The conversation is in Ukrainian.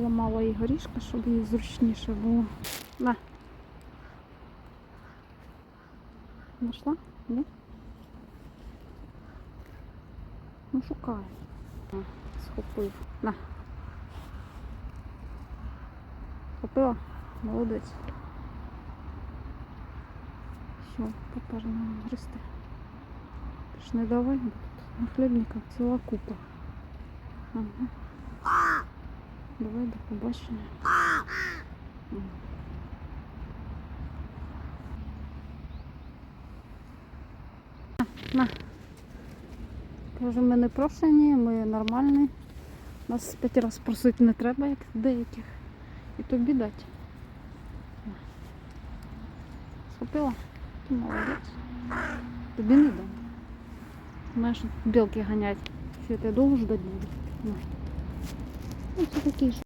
Поламала їй горішка, щоб їй зручніше було. На. Нашла? Ні? Ну шукай. Схопив. На. Схопила? Молодець. Все, тепер нам гристи. Ти ж не давай, бо тут на хлібниках ціла купа. Ага. Давай до побачення. На. Каже, ми не прошені, ми нормальні. Нас п'ять разів просити не треба, як деяких. І тобі дати. Схопила? Ти молодець. Тобі не дам. Знаєш, білки ганять. Я тебе довго ждать буду? Ну, це такі ж.